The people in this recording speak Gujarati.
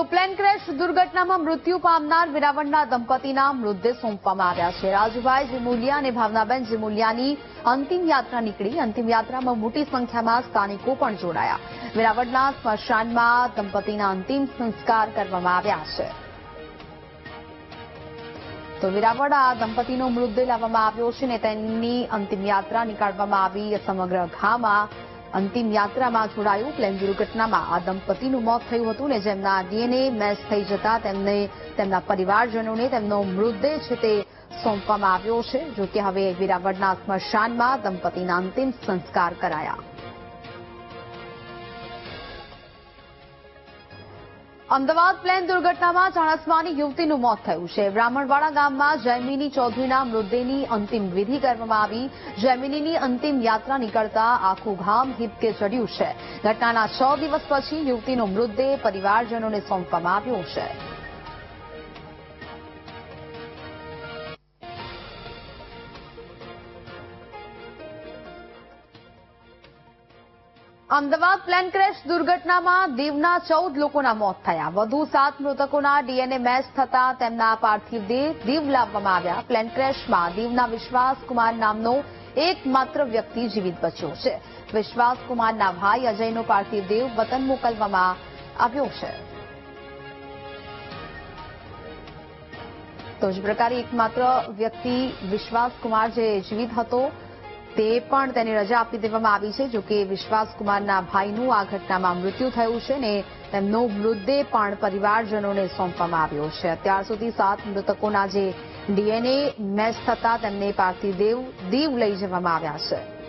તો પ્લેન ક્રેશ દુર્ઘટનામાં મૃત્યુ પામનાર વેરાવળના દંપતીના મૃતદેહ સોંપવામાં આવ્યા છે. રાજુભાઈ જીમુલિયા અને ભાવનાબેન જીમુલિયાની અંતિમ યાત્રા નીકળી. અંતિમ યાત્રામાં મોટી સંખ્યામાં સ્થાનિકો પણ જોડાયા. વેરાવળના સ્મશાનમાં દંપતીના અંતિમ સંસ્કાર કરવામાં આવ્યા છે. તો વિરાવળ આ દંપતીનો મૃતદેહ લાવવામાં આવ્યો છે ને તેમની અંતિમ યાત્રા નીકાળવામાં આવી સમગ્ર ગામમાં અંતિમ યાત્રામાં જોડાયું પ્લેન દુર્ઘટનામાં આ દંપતીનું મોત થયું હતું ને જેમના ડીએનએ મેચ થઈ જતા તેમને તેમના પરિવારજનોને તેમનો મૃતદેહ છે તે સોંપવામાં આવ્યો છે જોકે હવે વેરાવળના સ્મશાનમાં દંપતીના અંતિમ સંસ્કાર કરાયા. અમદાવાદ પ્લેન દુર્ઘટનામાં ચાણસ્માની યુવતીનું મોત થયું છે. બ્રાહ્મણવાડા ગામમાં જયમિની ચૌધરીના મૃતદેહની અંતિમ વિધિ કરવામાં આવી. જયમિનીની અંતિમ યાત્રા નીકળતા આખું ગામ હિપકે ચડ્યું છે. ઘટનાના છ દિવસ પછી યુવતીનો મૃતદેહ પરિવારજનોને સોંપવામાં આવ્યો છે. અમદાવાદ પ્લેન ક્રેશ દુર્ઘટનામાં દીવના ચૌદ લોકોના મોત થયા. વધુ સાત મૃતકોના ડીએનએ મેચ થતા તેમના પાર્થિવ દેહ દીવ લાવવામાં આવ્યા. પ્લેન ક્રેશમાં દીવના વિશ્વાસ નામનો એકમાત્ર વ્યક્તિ જીવિત બચ્યો છે. વિશ્વાસ ભાઈ અજયનો પાર્થિવ દેહ વતન મોકલવામાં આવ્યો છે. તો જ પ્રકારે એકમાત્ર વ્યક્તિ વિશ્વાસ કુમાર જે જીવિત હતો તે પણ તેને રજા આપી દેવામાં આવી છે, જોકે વિશ્વાસકુમારના ભાઈનું આ ઘટનામાં મૃત્યુ થયું છે ને તેમનો મૃતદેહ પણ પરિવારજનોને સોંપવામાં આવ્યો છે. અત્યાર સુધી સાત મૃતકોના જે ડીએનએ મેચ થતા તેમને પાર્થિવ દેવ, દીવ લઈ જવામાં આવ્યા છે.